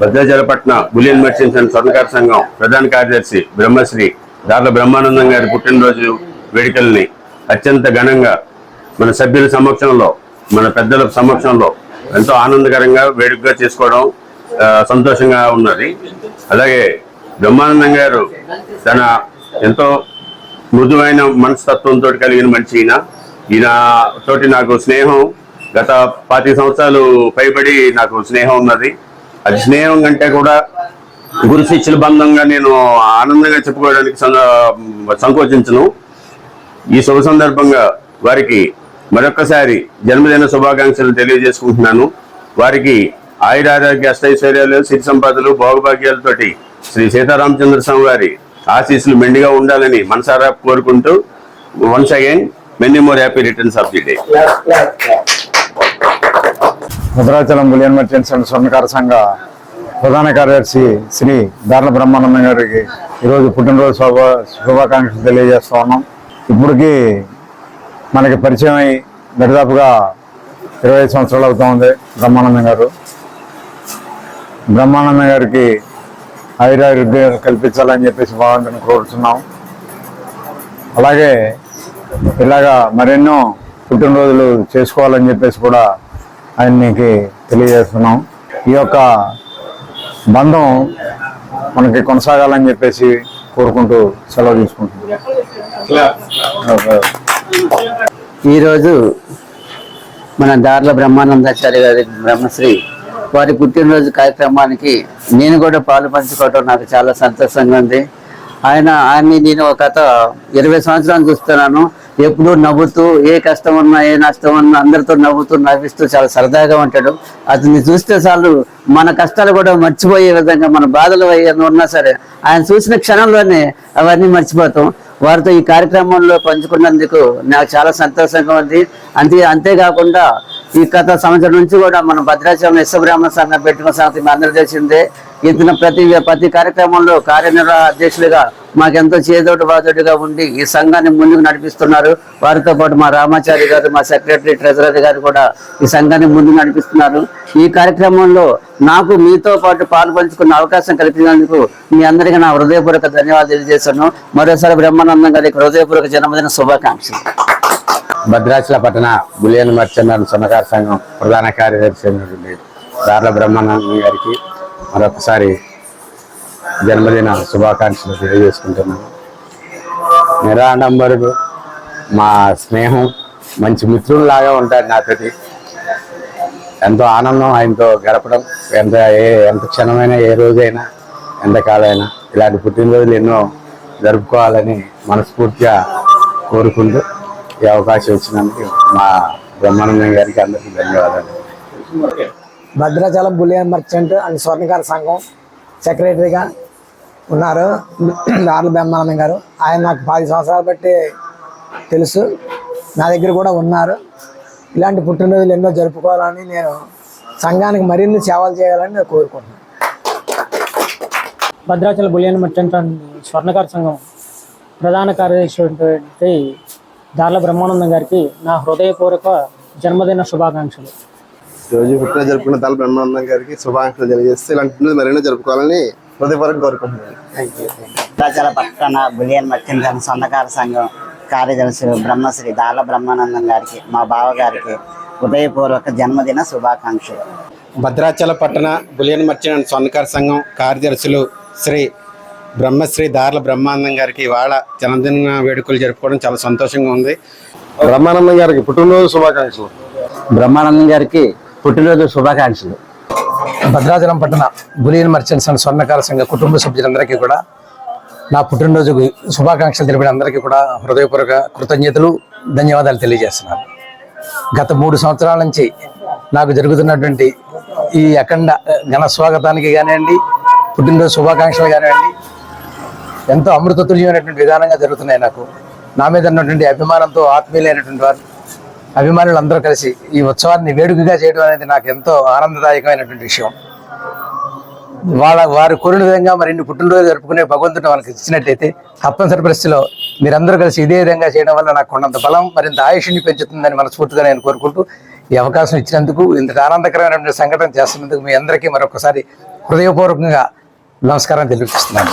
భద్రాచలపట్న bullion medicines and స్వర్ణకార సంఘం ప్రధాన కార్యదర్శి బ్రహ్మశ్రీ దార్ల బ్రహ్మానందం గారి పుట్టినరోజు వేడుకల్ని అత్యంత ఘనంగా మన సభ్యుల సమక్షంలో మన పెద్దల సమక్షంలో ఎంతో ఆనందకరంగా వేడుకగా చేసుకోవడం సంతోషంగా ఉన్నది. అలాగే బ్రహ్మానందం గారు తన ఎంతో మృదువైన మనస్తత్వంతో కలిగిన మనిషి ఈయన. ఈయన తోటి నాకు స్నేహం. గత పాతి సంవత్సరాలు పైబడి నాకు స్నేహం ఉన్నది. అది స్నేహం కంటే కూడా గురు శిష్యుల బంధంగా నేను ఆనందంగా చెప్పుకోవడానికి సంకోచించను. ఈ శుభ సందర్భంగా వారికి మరొకసారి జన్మదిన శుభాకాంక్షలు తెలియజేసుకుంటున్నాను. వారికి ఆయురారోగ్య అష్టైశ్వర్యాలు సిరి సంపదలు భోగభాగ్యాలతోటి శ్రీ సీతారామచంద్ర స్వామి వారి ఆశీస్సులు మెండుగా ఉండాలని మనసారా కోరుకుంటూ once again many more happy returns of the day Bhadrachalam bullion merchants and స్వర్ణకార సంఘ ప్రధాన కార్యదర్శి శ్రీ దార్ల బ్రహ్మానందం గారికి ఈరోజు పుట్టినరోజు శుభ శుభాకాంక్షలు తెలియజేస్తా ఉన్నాం. ఇప్పటికీ మనకి పరిచయం అయి దరిదాపుగా ఇరవై సంవత్సరాలు అవుతా ఉంది బ్రహ్మానందం గారు. బ్రహ్మానందం గారికి ఆయురారోగ్యాలు కల్పించాలని చెప్పేసి భగవంతుని కోరుతున్నాం అలాగే ఇలాగా మరెన్నో పుట్టినరోజులు చేసుకోవాలని చెప్పేసి కూడా ఆయనకి తెలియజేస్తున్నాం. ఈ యొక్క బంధం మనకి కొనసాగాలని చెప్పేసి కోరుకుంటూ సెలవు తీసుకుంటున్నాం. ఈరోజు మన దార్ల బ్రహ్మానందాచార్య గారి బ్రహ్మశ్రీ వారి పుట్టినరోజు కార్యక్రమానికి నేను కూడా పాలు పంచుకోవటం నాకు చాలా సంతోషంగా ఉంది. ఆయన ఆయన్ని నేను ఒక గత ఇరవై సంవత్సరాలు చూస్తున్నాను. ఎప్పుడు నవ్వుతూ ఏ కష్టం ఉన్నా ఏ నష్టం ఉన్నా అందరితో నవ్వుతూ నవ్విస్తూ చాలా సరదాగా ఉంటాడు. అతన్ని చూస్తే చాలు మన కష్టాలు కూడా మర్చిపోయే విధంగా మన బాధలు ఏమైనా ఉన్నా సరే ఆయన చూసిన క్షణంలోనే అవన్నీ మర్చిపోతాం. వారితో ఈ కార్యక్రమంలో పంచుకున్నందుకు నాకు చాలా సంతోషంగా ఉంది. అంతే అంతేకాకుండా ఈ గత సంవత్సరం నుంచి కూడా మనం భద్రాచలం విశ్వబ్రాహ్మణ సంఘం పెట్టుకున్న సంగతి మీ అందరూ తెలిసిందే. ఇతను ప్రతి ప్రతి కార్యక్రమంలో కార్యనిర్వాహ అధ్యక్షులుగా మాకెంతో చేదోటి బాదోడుగా ఉండి ఈ సంఘాన్ని ముందుకు నడిపిస్తున్నారు. వారితో పాటు మా రామాచారి గారు మా సెక్రటరీ ట్రెజరర్ గారు కూడా ఈ సంఘాన్ని ముందుకు నడిపిస్తున్నారు. ఈ కార్యక్రమంలో నాకు మీతో పాటు పాల్పంచుకున్న అవకాశం కల్పించినందుకు మీ అందరికీ నా హృదయపూర్వక ధన్యవాదాలు తెలియజేస్తున్నాను. మరోసారి బ్రహ్మానందం గారికి హృదయపూర్వక జన్మదిన శుభాకాంక్షలు. భద్రాచల పట్టణ బులియన్ మర్చెంట్ అండ్ సంఘం ప్రధాన కార్యదర్శి అయినటువంటి దార్ల బ్రహ్మానందం గారికి మరొకసారి జన్మదిన శుభాకాంక్షలు తెలియజేసుకుంటున్నాను. నిరాడంబరుడు మా స్నేహం మంచి మిత్రుల్లాగా ఉంటాడు నాతోటి. ఎంతో ఆనందం ఆయనతో గడపడం ఎంత ఏ ఎంత క్షణమైనా ఏ రోజైనా ఎంతకాలమైనా ఇలాంటి పుట్టినరోజులు ఎన్నో జరుపుకోవాలని మనస్ఫూర్తిగా కోరుకుంటూ ఈ అవకాశం ఇచ్చినందుకు మా బ్రహ్మానందం గారికి అందరికీ ధన్యవాదాలు. భద్రాచలం బులియన్ మర్చెంట్ అండ్ స్వర్ణకార సంఘం సెక్రటరీగా ఉన్నారు. నార్ల బ్రహ్మానందం గారు. ఆయన నాకు పది సంవత్సరాలు బట్టి తెలుసు. నా దగ్గర కూడా ఉన్నారు. ఇలాంటి పుట్టినరోజులు ఎన్నో జరుపుకోవాలని నేను సంఘానికి మరిన్ని సేవలు చేయాలని నేను కోరుకుంటున్నాను. భద్రాచల బులియన్ మర్చెంట్ అండ్ స్వర్ణకార సంఘం ప్రధాన కార్యదర్శి దార్ల బ్రహ్మానందం గారికి నా హృదయపూర్వక జన్మదిన శుభాకాంక్షలు. రోజు పుట్టిన జరుపుకున్న తల బ్రహ్మానందం గారికి శుభాకాంక్షలు తెలియజేస్తే ఇలాంటి మరెన్నో జరుపుకోవాలని హృదయపూర్వక కోరుకుంటున్నాను. భద్రాచల పట్టణ బులియన్ మర్చెంట్ సొందకార సంఘం కార్యదర్శి బ్రహ్మశ్రీ దాల బ్రహ్మానందం గారికి మా బావ గారికి హృదయపూర్వక జన్మదిన శుభాకాంక్షలు. భద్రాచల పట్టణ బులియన్ మర్చెంట్ అండ్ స్వర్ణకార సంఘం కార్యదర్శులు శ్రీ బ్రహ్మశ్రీ దార్ల బ్రహ్మానందం గారికి ఇవాళ జన్మదిన వేడుకలు జరుపుకోవడం చాలా సంతోషంగా ఉంది. బ్రహ్మానందం గారికి పుట్టినరోజు శుభాకాంక్షలు. బ్రహ్మానందం గారికి పుట్టినరోజు శుభాకాంక్షలు. భద్రాచలం పట్టణ బులియన్ మర్చెంట్స్ అండ్ స్వర్ణకార సంఘ కుటుంబ సభ్యులందరికీ కూడా నా పుట్టినరోజు శుభాకాంక్షలు తెలిపిన అందరికీ కూడా హృదయపూర్వక కృతజ్ఞతలు ధన్యవాదాలు తెలియజేస్తున్నాను. గత మూడు సంవత్సరాల నుంచి నాకు జరుగుతున్నటువంటి ఈ అఖండ ఘన స్వాగతానికి కానివ్వండి పుట్టినరోజు శుభాకాంక్షలు కానివ్వండి ఎంతో అమృతతుల్యమైనటువంటి విధానంగా జరుగుతున్నాయి నాకు. నా మీద ఉన్నటువంటి అభిమానంతో ఆత్మీయులైనటువంటి వారు అభిమానులు అందరూ కలిసి ఈ ఉత్సవాన్ని వేడుకగా చేయడం అనేది నాకు ఎంతో ఆనందదాయకమైనటువంటి విషయం. వాళ్ళ వారు కోరిన విధంగా మరిన్ని పుట్టినరోజు జరుపుకునే భగవంతుడు మనకి ఇచ్చినట్టయితే తప్పనిసరి పరిస్థితిలో మీరందరూ కలిసి ఇదే విధంగా చేయడం వల్ల నాకు కొండంత బలం మరింత ఆయుష్ని పెంచుతుందని మనస్ఫూర్తిగా నేను కోరుకుంటూ ఈ అవకాశం ఇచ్చినందుకు ఇంత ఆనందకరమైనటువంటి సంఘటన చేస్తున్నందుకు మీ అందరికీ మరొకసారి హృదయపూర్వకంగా నమస్కారం తెలియజేస్తున్నాను.